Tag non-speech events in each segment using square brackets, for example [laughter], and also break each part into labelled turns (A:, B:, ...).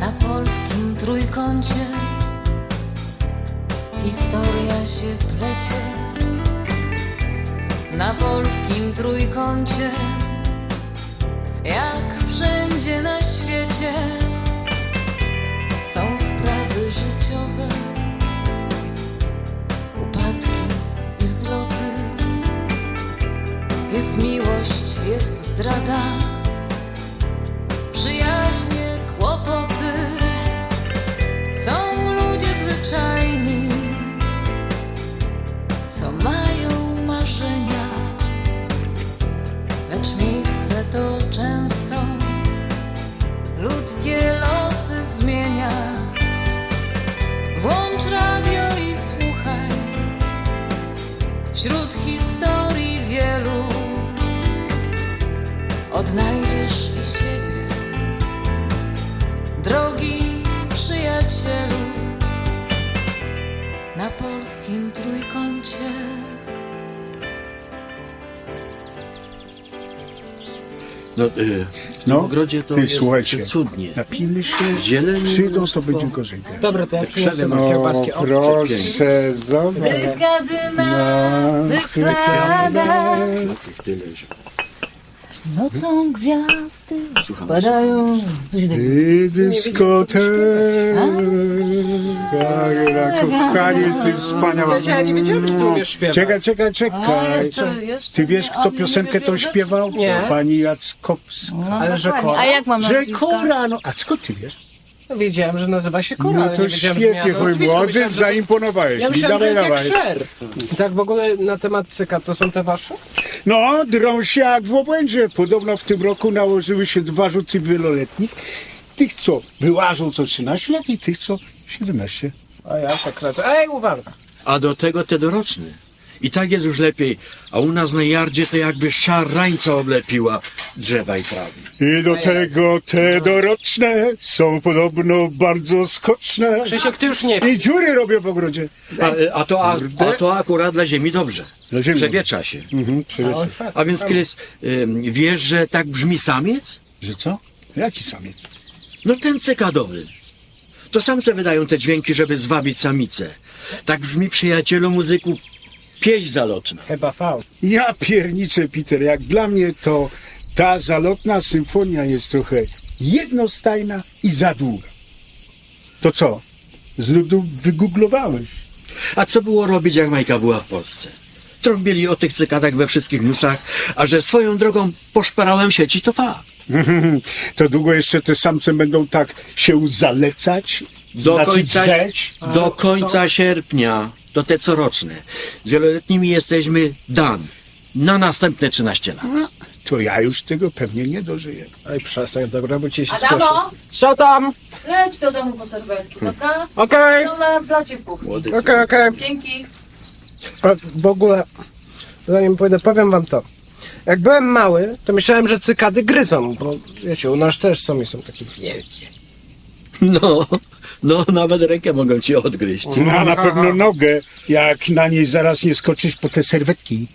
A: Na polskim trójkącie historia się plecie. Na polskim trójkącie, jak wszędzie na świecie, są sprawy życiowe, upadki i wzloty. Jest miłość, jest zdrada, Odnajdziesz i siebie, drogi przyjacielu, na polskim trójkącie.
B: No, y, w
C: No,
B: ogrodzie to
C: ty,
B: jest
C: słuchajcie,
B: cudnie.
C: Napijmy się,
B: Zieleni
C: przyjdą, to
B: mnóstwo.
C: będzie gorzej.
D: Dobra, to ja przyniosę
B: krzewy
D: wam
B: ma-
D: kiełbaski.
C: O,
D: O,
C: proszę, zobacz.
A: Cykadyna, cyklada,
B: tyle, że...
A: nocą gwiazdy spadają.
C: Ty dyskoteka, kochanie, ty wspaniała.
D: Ja nie wiedziałem, ty umiesz śpiewać.
C: Czekaj, czekaj,
A: A,
C: czekaj.
A: jeszcze- jeszcze
C: Ty wiesz, kto piosenkę tą
A: że-
C: śpiewał?
D: Nie.
C: Pani Jackowska.
D: Ale że kora?
A: A jak mam
C: Że
A: nazwisko?
C: Kora, no, a skąd ty wiesz?
D: No, Wiedziałem, że nazywa się Kora,
C: No
D: ale
C: to
D: nie wiedziałem, że
C: świetnie, mój
D: nazwisko.
C: młody,
D: Myślałem, że-
C: zaimponowałeś
D: Ja
C: mi.
D: myślałem, że
C: Dawaj,
D: jest jak
C: dawaj.
D: szer. I tak w ogóle na temat cyka, to są te wasze?
C: No, drą się jak w obłędzie. Podobno w tym roku nałożyły się dwa rzuty wieloletnich. Tych, co wyłażą co 13 lat i tych, co 17.
D: A ja tak radzę. Ej, uwaga!
B: A do tego te doroczne. I tak jest już lepiej. A u nas na jardzie to jakby szarańca oblepiła drzewa i trawy.
C: I do tego te doroczne są podobno bardzo skoczne.
D: Krzysiek, ty już nie
C: I dziury robię w ogrodzie.
B: A, a, to, a, a to akurat dla ziemi dobrze.
C: Dla ziemi
B: Przewietrza się.
C: Mhm, przecież.
B: A więc, Krys, ym, wiesz, że tak brzmi samiec?
C: Że co? Jaki samiec?
B: No ten cykadowy. To samce wydają te dźwięki, żeby zwabić samicę. Tak brzmi, przyjacielu muzyku, pieśń zalotna.
D: Chyba V.
C: Ja pierniczę, Peter. Jak dla mnie to ta zalotna symfonia jest trochę jednostajna i za długa. To co? Z ludu wygooglowałeś.
B: A co było robić, jak Majka była w Polsce? Trąbili o tych cykadach we wszystkich newsach, a że swoją drogą poszperałem sieci, to fakt. [laughs]
C: To długo jeszcze te samce będą tak się zalecać?
B: Do
C: znaczy
B: końca,
C: drzeć?
B: do końca sierpnia, to te coroczne. Z wieloletnimi jesteśmy dan. Na następne 13 lat.
C: To ja już tego pewnie nie dożyję.
D: Ej, przestań, dobra, bo cię się spieszy.
A: Adamo,
D: Co tam?
A: leć do domu po serwetki, dobra?
D: Okej,
A: Są na placie w kuchni.
B: Młody
D: okej, okej.
A: Dzięki.
D: A W ogóle, zanim pójdę, powiem wam to. Jak byłem mały, to myślałem, że cykady gryzą, bo wiecie, u nas też są i są takie wielkie.
B: No, no nawet rękę mogą ci odgryźć.
C: No, a na pewno nogę, jak na niej zaraz nie skoczysz po te serwetki.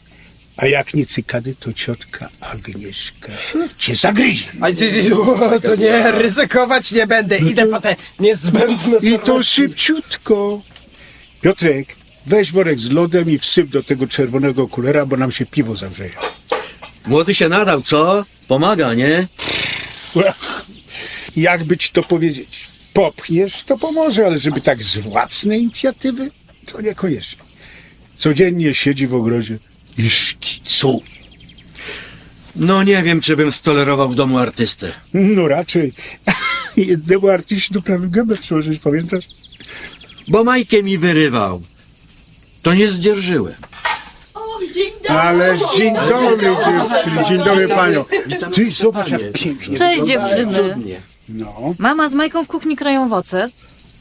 C: A jak nie cykady, to ciotka Agnieszka cię zagryzie.
D: A ty, ty, o, to nie, ryzykować nie będę, idę po te niezbędne
C: I to szybciutko. Piotrek, weź worek z lodem i wsyp do tego czerwonego kulera, bo nam się piwo zagrzeje.
B: Młody się nadał, co? Pomaga, nie? [laughs]
C: Jakby ci to powiedzieć? Popchniesz, to pomoże, ale żeby tak z własnej inicjatywy, to niekoniecznie. Codziennie siedzi w ogrodzie i szkicuje.
B: No nie wiem, czy bym stolerował w domu artystę.
C: No raczej. [laughs] Jednemu artyści to prawie gębę przyłożyć, pamiętasz?
B: Bo Majkę mi wyrywał. To nie zdzierżyłem.
C: Ale dzień dobry dziewczyny, dzień dobry panią. Ty zobacz jak pięknie.
A: Cześć dziewczyny.
C: No,
A: Mama z Majką w kuchni krają owoce.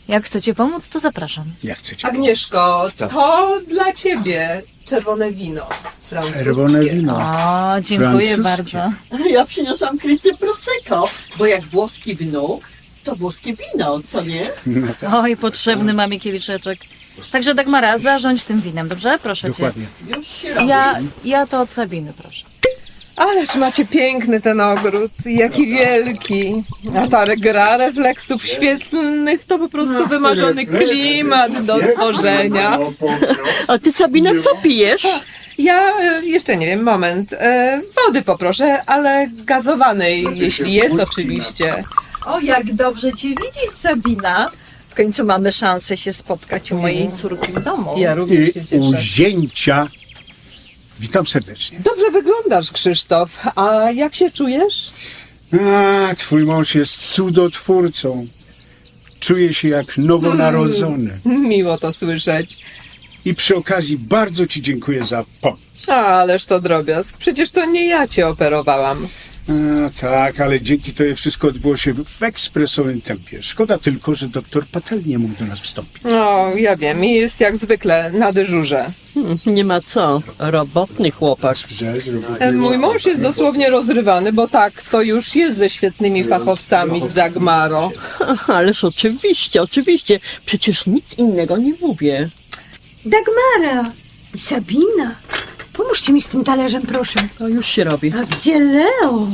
A: Jak chcecie pomóc, to zapraszam.
C: jak chcecie.
E: Agnieszko, to dla ciebie czerwone wino francuskie.
C: Czerwone wino.
A: O, dziękuję
C: Francuskie.
A: bardzo. [laughs]
F: Ja przyniosłam Krystię Prosecco, bo jak włoski wnuk, to włoskie wino, co nie?
A: Oj, potrzebny mamie kieliszeczek. Także Dagmara, zarządź tym winem, dobrze? Proszę
C: Dokładnie.
F: Już się robi.
A: cię. Ja, ja to od Sabiny, proszę.
E: Ależ macie piękny ten ogród, jaki wielki. A ta gra refleksów świetlnych to po prostu wymarzony klimat do tworzenia.
G: A ty Sabina co pijesz?
E: Ja e, jeszcze nie wiem, moment. E, wody poproszę, ale gazowanej, jeśli jest oczywiście.
A: O, jak dobrze cię widzieć, Sabina. W końcu mamy szansę się spotkać u mojej córki w domu.
E: Ja również się
C: I u
E: cieszę.
C: zięcia. Witam serdecznie.
E: Dobrze wyglądasz, Krzysztof. A jak się czujesz?
C: A, twój mąż jest cudotwórcą. Czuję się jak nowonarodzony. [laughs]
E: Miło to słyszeć.
C: I przy okazji bardzo ci dziękuję za pomoc.
E: Ależ to drobiazg. Przecież to nie ja cię operowałam.
C: A, tak, ale dzięki tobie wszystko odbyło się w ekspresowym tempie. Szkoda tylko, że doktor Patel nie mógł do nas wstąpić.
E: No, ja wiem, i jest jak zwykle na dyżurze.
G: Hmm, Nie ma co, robotny chłopak.
E: E, Mój mąż jest dosłownie rozrywany, bo tak, to już jest ze świetnymi fachowcami w Dagmaro. [laughs]
G: Ależ oczywiście, oczywiście. Przecież nic innego nie mówię.
H: Dagmara! Sabina! Pomóżcie mi z tym talerzem, proszę.
G: To już się robi.
H: A gdzie Leo?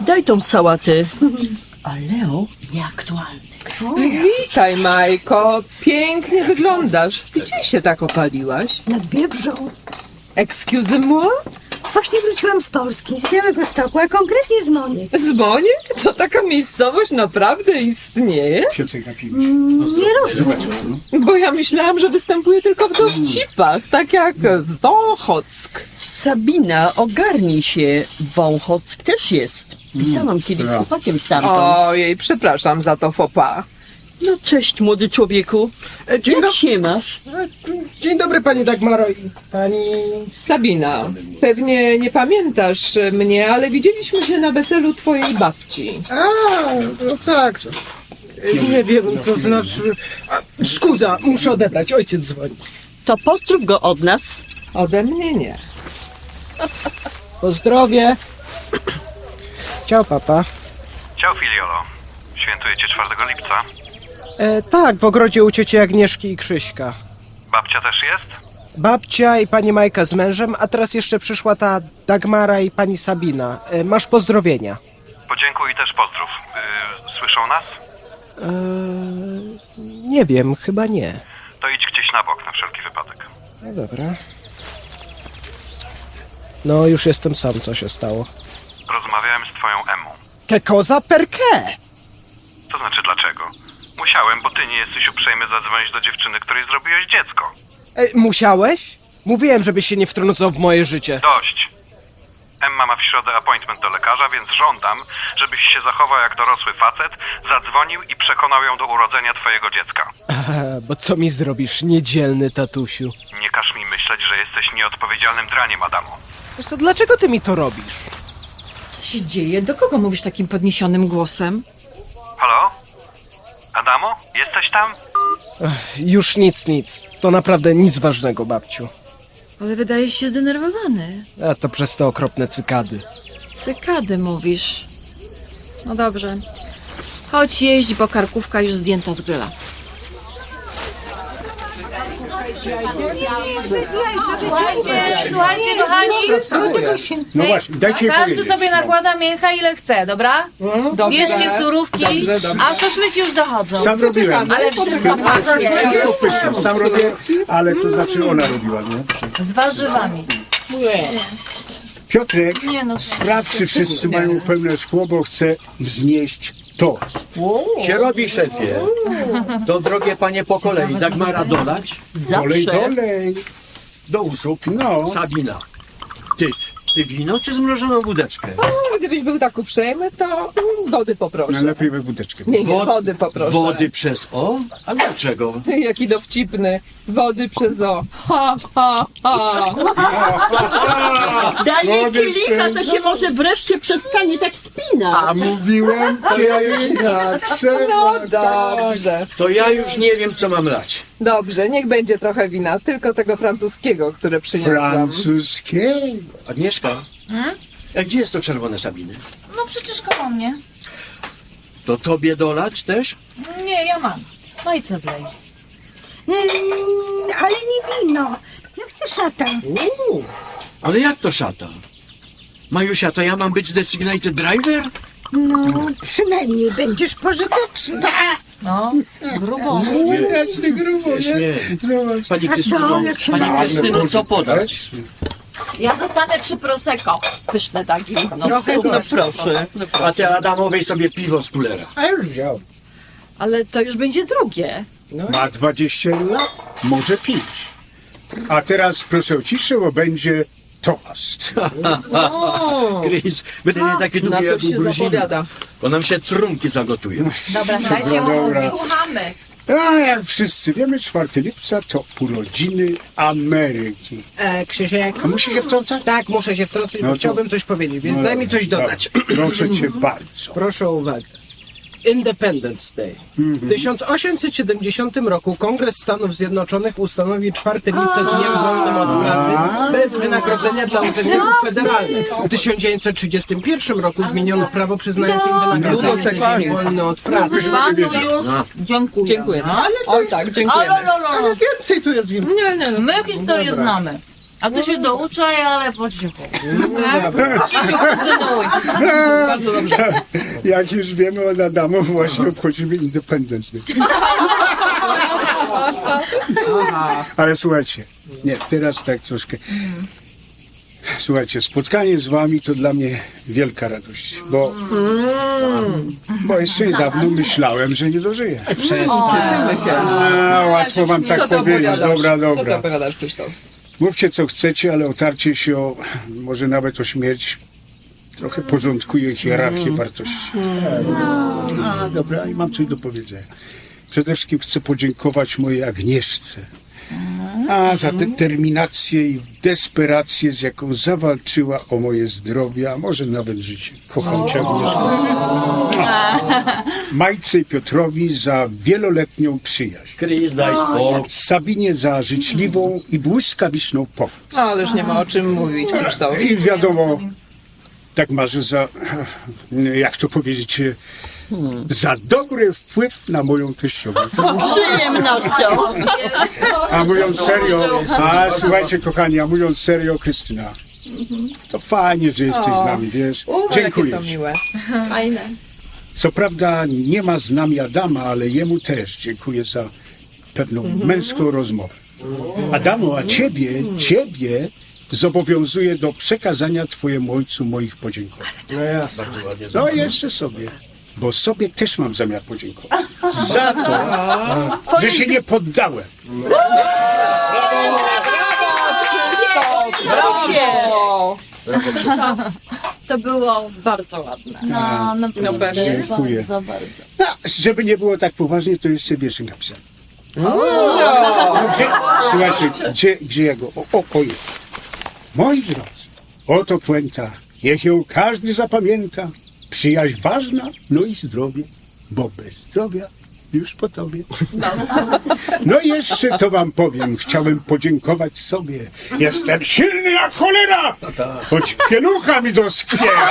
G: Daj tą sałatę. A Leo nieaktualny.
E: Witaj, Majko. Pięknie wyglądasz. Gdzie się tak opaliłaś?
H: Nad Biebrzą.
E: Excuse moi?
H: Właśnie wróciłam z Polski, z Białego Stoku, a konkretnie z Moniek.
E: Z Moniek? To taka miejscowość naprawdę istnieje?
C: Napijmy
H: Mm,
C: się.
H: Nie rozumiem.
E: Bo ja myślałam, że występuje tylko w dowcipach, tak jak Wąchock.
G: Sabina, ogarnij się. Wąchock też jest. Pisałam kiedyś z chłopakiem stamtąd.
E: Ojej, przepraszam za to fopa.
G: No cześć, młody człowieku.
D: E, Dzień,
G: Jak
D: do...
G: się masz?
D: Dzień dobry, pani Dagmaro i pani...
E: Sabina, pewnie nie pamiętasz mnie, ale widzieliśmy się na weselu twojej babci.
D: A, no tak. E, Nie wiem, to znaczy... A, Skuza, muszę odebrać, ojciec dzwoni.
G: To pozdrów go od nas.
E: Ode mnie nie.
D: Pozdrowie. Ciao, papa.
I: Ciao Filiolo. Świętujecie 4 lipca.
D: E, tak, w ogrodzie u cioci Agnieszki i Krzyśka.
I: Babcia też jest?
D: Babcia i pani Majka z mężem, a teraz jeszcze przyszła ta Dagmara i pani Sabina. E, masz pozdrowienia.
I: Podziękuj i też pozdrów. Yy, słyszą nas?
D: E, nie wiem, chyba nie.
I: To idź gdzieś na bok na wszelki wypadek.
D: No dobra. No, już jestem sam, co się stało.
I: Rozmawiałem z twoją Emmą.
D: Que cosa perché?
I: Musiałem, bo ty nie jesteś uprzejmy zadzwonić do dziewczyny, której zrobiłeś dziecko.
D: E, musiałeś? Mówiłem, żebyś się nie wtrącał w moje życie.
I: Dość. Emma ma w środę appointment do lekarza, więc żądam, żebyś się zachował jak dorosły facet, zadzwonił i przekonał ją do urodzenia twojego dziecka.
D: E, [laughs] bo co mi zrobisz, niedzielny tatusiu?
I: Nie każ mi myśleć, że jesteś nieodpowiedzialnym draniem, Adamo.
D: Wiesz co, dlaczego ty mi to robisz?
A: Co się dzieje? Do kogo mówisz takim podniesionym głosem?
I: Halo? Adamo? Jesteś tam?
D: Już nic, nic. To naprawdę nic ważnego, babciu.
A: Ale wydajesz się zdenerwowany.
D: A to przez te okropne cykady.
A: Cykady mówisz. No dobrze. Chodź jeść, bo karkówka już zdjęta z gryla. Słuchajcie, słuchajcie, kochani.
C: No właśnie, dajcie
A: Każdy
C: powiedzieć.
A: sobie nakłada mięcha ile chce, dobra? Bierzcie surówki, a szaszłyki już dochodzą.
C: Sam robiłem.
A: Ale wszystko
C: Wszystko pyszne. Sam robię, ale to znaczy ona robiła, nie?
A: z warzywami.
C: Piotrek,
A: Nie no,
C: sprawdź, czy wszyscy mają pełne szkło, bo chcę wznieść tost.
B: Się robi, szefie. To drogie panie po kolei. Dagmara dolać?
C: Dolej, dolej.
B: Do usług.
C: No.
B: Sabina. Ty, ty wino czy zmrożoną wódeczkę?
E: Gdybyś był tak uprzejmy, to mm, wody poproszę.
C: Najlepiej we wódeczkę.
E: Nie, nie,
B: Wod-
E: wody poproszę.
B: Wody przez O? A dlaczego?
E: Jaki dowcipny. Wody przez o. Ha, ha, ha.
G: Daj jej
C: Wody
G: kielicha, to się może wreszcie przestanie tak spinać.
C: A mówiłem, [laughs] już tak trzeba.
E: No
C: tak.
E: dobrze.
B: To ja już nie wiem, co mam lać.
E: Dobrze, niech będzie trochę wina, tylko tego francuskiego, które przyniosłam.
C: Francuskiego.
B: Agnieszka, a gdzie jest to czerwone Sabiny?
A: no przecież koło mnie.
B: To tobie dolać też?
A: Nie, ja mam. No i co wlej?
H: Mm, ale nie wino. Ja chcę szata.
B: Uuu, ale jak to szata? Majusia, to ja mam być designated driver?
H: No, przynajmniej będziesz pożyteczny.
A: No, grubo.
C: Strasznie grubo, nie?
B: Pani Krystyno,
H: co, jak się
B: pani Krystyno, co podać?
A: Ja zostanę przy Prosecco. Pyszne taki. No,
G: Trochę, no proszę.
B: A ty Adamowej sobie piwo z kulera.
D: A już wziął.
A: Ale to już będzie drugie.
C: Ma 20 lat, może pić. A teraz proszę o ciszę, bo będzie toast. [laughs]
B: Chris, będę nie taki
E: Na
B: długi
E: coś
B: jak u
E: się
B: Gruzinów,
E: zapowiada.
B: bo nam się trunki zagotują.
A: Dobra, dajcie mu
C: dobra.
A: Słuchamy.
C: A jak wszyscy wiemy, 4 lipca to urodziny Ameryki.
D: E, Krzysiek.
C: A musi się wtrącać?
D: Tak, muszę się wtrącić,
C: No
D: bo
C: to-
D: chciałbym coś powiedzieć, więc
C: No
D: daj mi coś dodać.
C: dobra. Proszę cię bardzo.
D: Proszę o uwagę. Independence Day. W 1870 roku Kongres Stanów Zjednoczonych ustanowił 4 lipca dniem wolnym od pracy bez wynagrodzenia dla urzędników federalnych. W 1931 roku zmieniono prawo przyznające im wynagrodzenie za dzień wolny od pracy.
A: Panu już dziękuję.
E: Dziękuję.
D: Ale to
E: Oj tak, dziękujemy.
D: ale więcej tu jest im.
E: Nie, nie, no.
A: My historię znamy. A ty się douczaj, ale po cichu.
D: Dobra.
A: Kontynuuj. [laughs]
E: Bardzo dobrze.
C: Jak już wiemy od Adamu, właśnie obchodzimy Independence Day. Ale słuchajcie, nie, teraz tak troszkę. Słuchajcie, spotkanie z wami to dla mnie wielka radość, bo, bo jeszcze niedawno myślałem, że nie dożyję. A, łatwo wam tak powiedzieć, dobra,
E: Co
C: dobra.
E: opowiadasz, Krzysztof?
C: Mówcie co chcecie, ale otarcie się o, może nawet o śmierć, trochę porządkuje hierarchię wartości. A, dobra, i mam coś do powiedzenia. Przede wszystkim chcę podziękować mojej Agnieszce. A za determinację i desperację, z jaką zawalczyła o moje zdrowie, a może nawet życie. Kocham cię, Agnieszko. [laughs] Majce i Piotrowi za wieloletnią przyjaźń.
B: Chris, daj spokój.
C: Sabinie za życzliwą i błyskawiczną pomoc.
E: No, ależ nie ma o czym mówić, Krzysztof.
C: I wiadomo, tak marzę za, jak to powiedzieć, za dobry wpływ na moją teściową. [laughs]
G: Przyjemnością.
C: A mówiąc serio, a słuchajcie kochani, a mówiąc serio, Krystyna, to fajnie, że jesteś z nami, wiesz. Dziękuję
E: to
C: ci.
E: miłe.
A: Fajne.
C: Co prawda nie ma z nami Adama, ale jemu też dziękuję za pewną męską rozmowę. Adamo, a ciebie, ciebie zobowiązuję do przekazania twojemu ojcu moich podziękowań.
D: No jasne.
C: No jeszcze sobie, bo sobie też mam zamiar podziękować. Za to, że się nie poddałem.
A: To było bardzo ładne. No, no,
E: No pewnie.
C: Dziękuję.
A: Bardzo, bardzo.
C: No, żeby nie było tak poważnie, to jeszcze wierszy napisałem. No, gdzie, słuchajcie, gdzie, gdzie ja go? O, o, o jest. Moi drodzy, oto puenta. Niech ją każdy zapamięta. Przyjaźń ważna, no i zdrowie, bo bez zdrowia już po tobie. No i jeszcze to wam powiem. Chciałem podziękować sobie. Jestem silny jak cholera, choć pielucha mi doskwiera.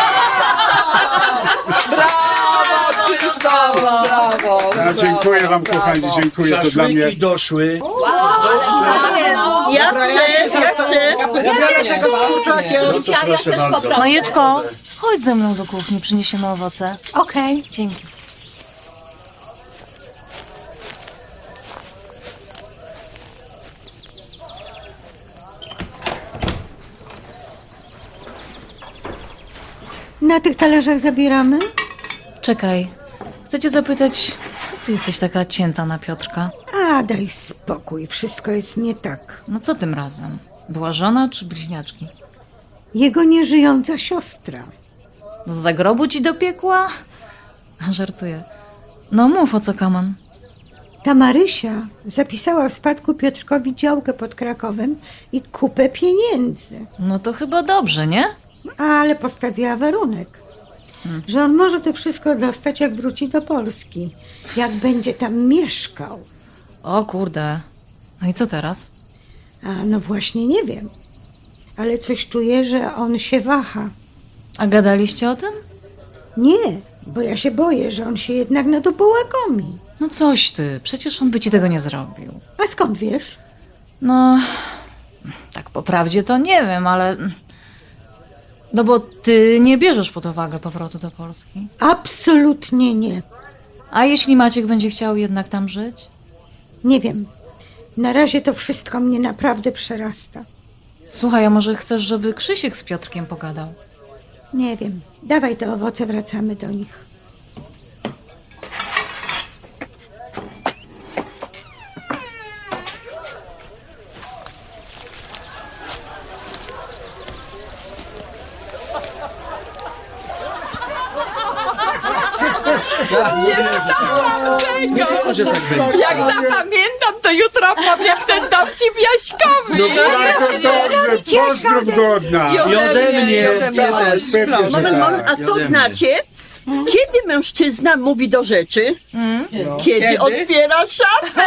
E: brawo, Krzysztof, brawo.
C: A dziękuję wam, kochani, dziękuję. To dla mnie
B: Szaszłyki doszły.
G: Ja chcę, ja chcę.
E: Ja kurczakiem.
B: No to proszę bardzo.
A: Majeczko, chodź ze mną do kuchni, przyniesiemy owoce.
H: Okej.
A: Dzięki.
H: Na tych talerzach zabieramy?
A: Czekaj, chcę cię zapytać, co ty jesteś taka cięta na Piotrka?
H: A, daj spokój, wszystko jest nie tak.
A: No co tym razem? Była żona czy bliźniaczki?
H: Jego nieżyjąca siostra.
A: No z zagrobu ci do piekła? [laughs] Żartuję. No mów o co kaman.
H: Ta Marysia zapisała w spadku Piotrkowi działkę pod Krakowem i kupę pieniędzy.
A: No to chyba dobrze, nie?
H: Ale postawiła warunek, że on może to wszystko dostać, jak wróci do Polski. Jak będzie tam mieszkał.
A: O kurde. No i co teraz?
H: A no właśnie nie wiem. Ale coś czuję, że on się waha.
A: A gadaliście o tym?
H: Nie, bo ja się boję, że on się jednak na to połakomi.
A: No coś ty, przecież on by ci tego nie zrobił.
H: A skąd wiesz?
A: No, tak po prawdzie to nie wiem, ale No bo ty nie bierzesz pod uwagę powrotu do Polski.
H: Absolutnie nie.
A: A jeśli Maciek będzie chciał jednak tam żyć?
H: Nie wiem. Na razie to wszystko mnie naprawdę przerasta.
A: Słuchaj, a może chcesz, żeby Krzysiek z Piotrkiem pogadał?
H: Nie wiem. Dawaj te owoce, wracamy do nich.
B: Że tak będzie.
E: Jak zapamiętam, to jutro powiem ten dowcip Jaśkowy.
B: No
C: Bardzo dobrze, pozdrów go od nas.
B: I ode mnie.
E: ode mnie też.
C: Pewnie, że
G: Moment, moment,
C: tak.
G: a to znacie? Kiedy mężczyzna mówi do rzeczy? Kiedy,
E: Kiedy?
G: otwiera szafę?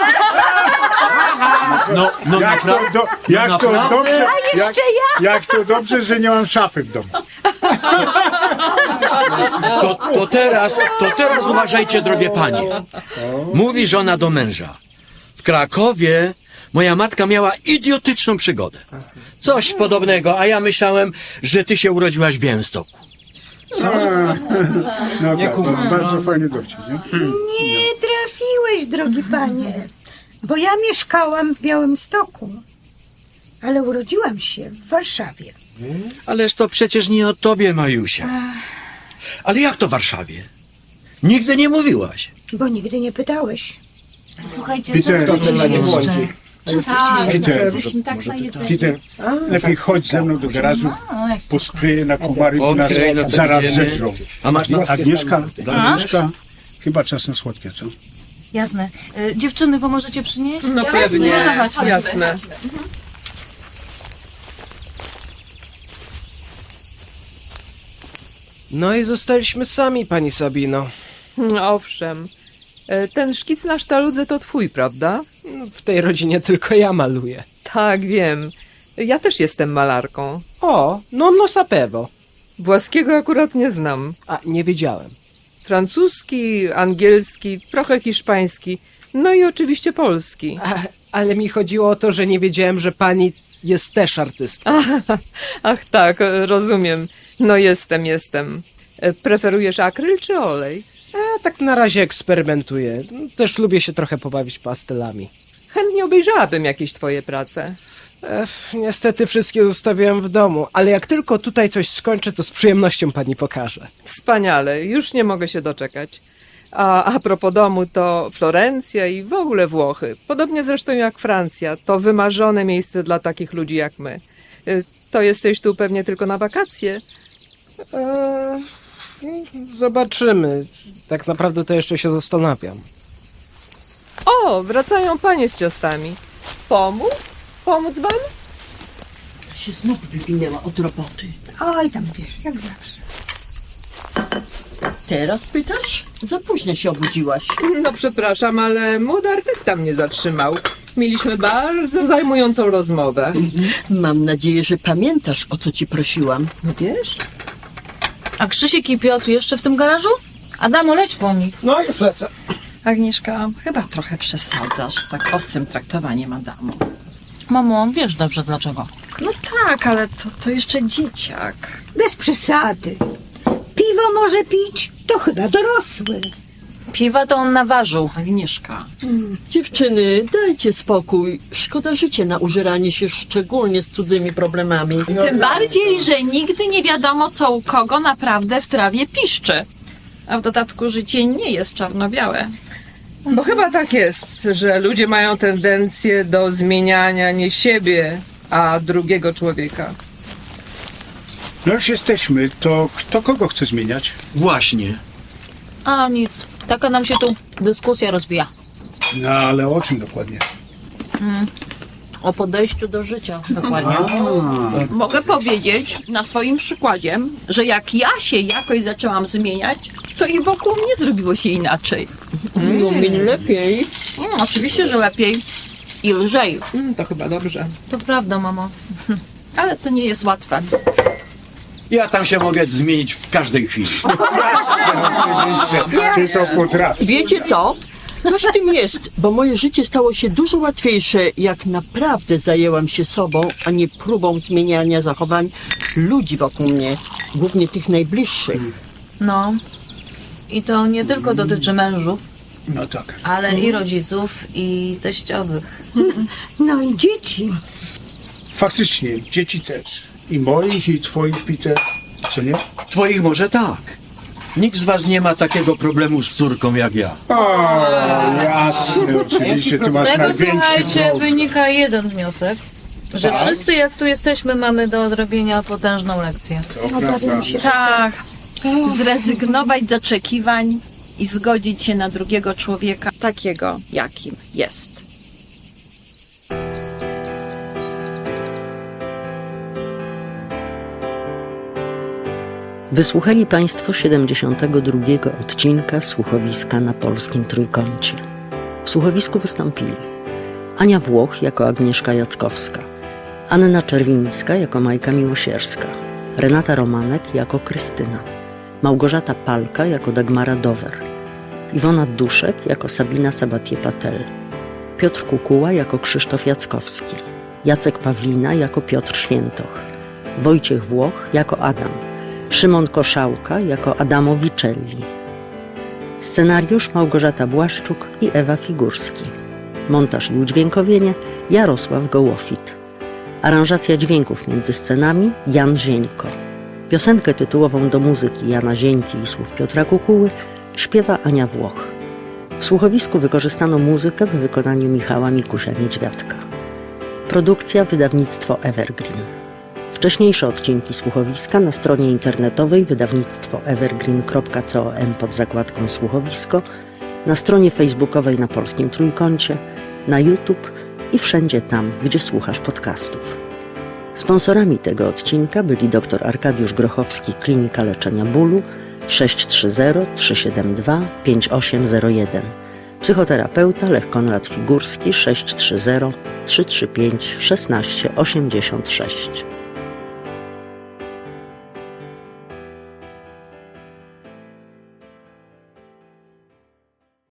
B: No, no
C: Jak to,
B: naprawdę.
C: do, jak to
B: naprawdę?
C: dobrze, jak, jak to dobrze, że nie mam szafy w domu. [laughs]
B: To, to teraz, to teraz uważajcie, drogie panie. Mówi żona do męża. W Krakowie moja matka miała idiotyczną przygodę. Coś podobnego, a ja myślałem, że ty się urodziłaś w Białymstoku.
C: No tak, no, bardzo fajny dowcip, nie?
H: Nie trafiłeś, drogi panie. Bo ja mieszkałam w Białymstoku. Ale urodziłam się w Warszawie.
B: Ależ to przecież nie o tobie, Majusia. Ale jak to w Warszawie? Nigdy nie mówiłaś.
H: Bo nigdy nie pytałeś.
A: Słuchajcie,
C: Peter,
A: częstujcie się
D: nie
A: jeszcze. Częstujcie się.
C: Peter,
A: Jesteśmy tak na jedzeniu.
C: Peter, lepiej chodź ze mną do garażu, pospryję na komary, bo nas
B: Okej, no to
C: zaraz
B: idziemy.
C: zeżrą.
B: A masz
C: No, Agnieszka, Agnieszka, chyba czas na słodkie, co?
A: Jasne. Y, dziewczyny, pomożecie przynieść?
E: No pewnie,
A: Chodź, chodźmy.
E: jasne.
D: No i zostaliśmy sami, pani Sabino.
E: Owszem. E, Ten szkic na sztaludze to twój, prawda?
D: No, W tej rodzinie tylko ja maluję.
E: Tak, wiem. Ja też jestem malarką.
D: O, no no sapewo.
E: Włoskiego akurat nie znam.
D: A, nie wiedziałem.
E: Francuski, angielski, trochę hiszpański. No i oczywiście polski.
D: A, ale mi chodziło o to, że nie wiedziałem, że pani jest też artystką.
E: Ach tak, rozumiem. No jestem, jestem. E, Preferujesz akryl czy olej?
D: A tak na razie eksperymentuję. Też lubię się trochę pobawić pastelami.
E: Chętnie obejrzałabym jakieś twoje prace.
D: Ech, niestety wszystkie zostawiłem w domu, ale jak tylko tutaj coś skończę, to z przyjemnością pani pokażę.
E: Wspaniale, już nie mogę się doczekać. A, a propos domu, to Florencja i w ogóle Włochy, podobnie zresztą jak Francja, to wymarzone miejsce dla takich ludzi jak my. Y, To jesteś tu pewnie tylko na wakacje.
D: Eee, zobaczymy. Tak naprawdę to jeszcze się zastanawiam.
E: O, wracają panie z ciostami. Pomóc? Pomóc wam?
G: Się znów wywinęła od roboty.
H: Oj, tam wiesz, jak zawsze.
G: Teraz pytasz? Za późno się obudziłaś.
E: No przepraszam, ale młody artysta mnie zatrzymał. Mieliśmy bardzo zajmującą rozmowę.
G: Mam nadzieję, że pamiętasz, o co ci prosiłam.
E: No wiesz?
A: A Krzysiek i Piotr jeszcze w tym garażu? Adamo, leć po nich.
D: No już lecę.
F: Agnieszka, chyba trochę przesadzasz z tak ostrym traktowaniem Adamu.
A: Mamo, wiesz dobrze dlaczego.
F: No tak, ale to, to jeszcze dzieciak.
H: Bez przesady. Piwo może pić, to chyba dorosły.
A: Piwa to on naważył.
F: Agnieszka.
G: Dziewczyny, dajcie spokój. Szkoda życie na użeranie się szczególnie z cudzymi problemami.
F: Tym bardziej, że nigdy nie wiadomo, co u kogo naprawdę w trawie piszczy. A w dodatku życie nie jest czarno-białe.
E: Bo chyba tak jest, że ludzie mają tendencję do zmieniania nie siebie, a drugiego człowieka.
C: No już jesteśmy, to kto kogo chce zmieniać?
B: Właśnie.
A: A nic, taka nam się tu dyskusja rozwija.
C: No ale o czym dokładnie?
A: O podejściu do życia.
F: Dokładnie. Mogę powiedzieć na swoim przykładzie, że jak ja się jakoś zaczęłam zmieniać, to i wokół mnie zrobiło się inaczej.
G: Było mi lepiej.
F: Mm, oczywiście, że lepiej i lżej,
E: Mm, to chyba dobrze.
A: To prawda, mamo.
F: ale to nie jest łatwe.
B: Ja tam się mogę zmienić w każdej chwili.
C: Oczywiście, ty to potrafisz.
G: Wiecie co? Coś w tym jest, bo moje życie stało się dużo łatwiejsze, jak naprawdę zajęłam się sobą, a nie próbą zmieniania zachowań ludzi wokół mnie, głównie tych najbliższych.
A: No. I to nie tylko dotyczy mężów,
C: No tak.
A: ale i rodziców, i teściowych.
H: No i dzieci.
C: Faktycznie, dzieci też. I moich, i twoich, Peter. Co nie?
B: Twoich może tak. Nikt z was nie ma takiego problemu z córką jak ja.
C: O, jasne, oczywiście, ty masz
A: Z tego,
C: największy
A: słuchajcie,
C: problem.
A: wynika jeden wniosek, że
C: Tak?
A: wszyscy jak tu jesteśmy mamy do odrobienia potężną lekcję.
C: To prawda.
F: Tak. Zrezygnować z oczekiwań i zgodzić się na drugiego człowieka.
A: Takiego, jakim jest.
J: Wysłuchali Państwo 72 odcinka słuchowiska na polskim trójkącie. W słuchowisku wystąpili Ania Włoch jako Agnieszka Jackowska, Anna Czerwińska jako Majka Miłosierska, Renata Romanek jako Krystyna, Małgorzata Palka jako Dagmara Dower, Iwona Duszek jako Sabina Sabatie-Patel, Piotr Kukuła jako Krzysztof Jackowski, Jacek Pawlina jako Piotr Świętoch, Wojciech Włoch jako Adam, Szymon Koszałka jako Adamo Wicelli. Scenariusz Małgorzata Błaszczuk i Ewa Figurski. Montaż i udźwiękowienie Jarosław Gołofit. Aranżacja dźwięków między scenami Jan Zieńko. Piosenkę tytułową do muzyki Jana Zieńki i słów Piotra Kukuły śpiewa Ania Włoch. W słuchowisku wykorzystano muzykę w wykonaniu Michała Mikusia-Niedźwiadka. Produkcja wydawnictwo Evergreen. Wcześniejsze odcinki słuchowiska na stronie internetowej wydawnictwo evergreen.com pod zakładką słuchowisko, na stronie facebookowej na Polskim Trójkącie, na YouTube i wszędzie tam, gdzie słuchasz podcastów. Sponsorami tego odcinka byli dr Arkadiusz Grochowski, Klinika Leczenia Bólu 630 372 5801, psychoterapeuta Lech Konrad Figurski 630 335 1686.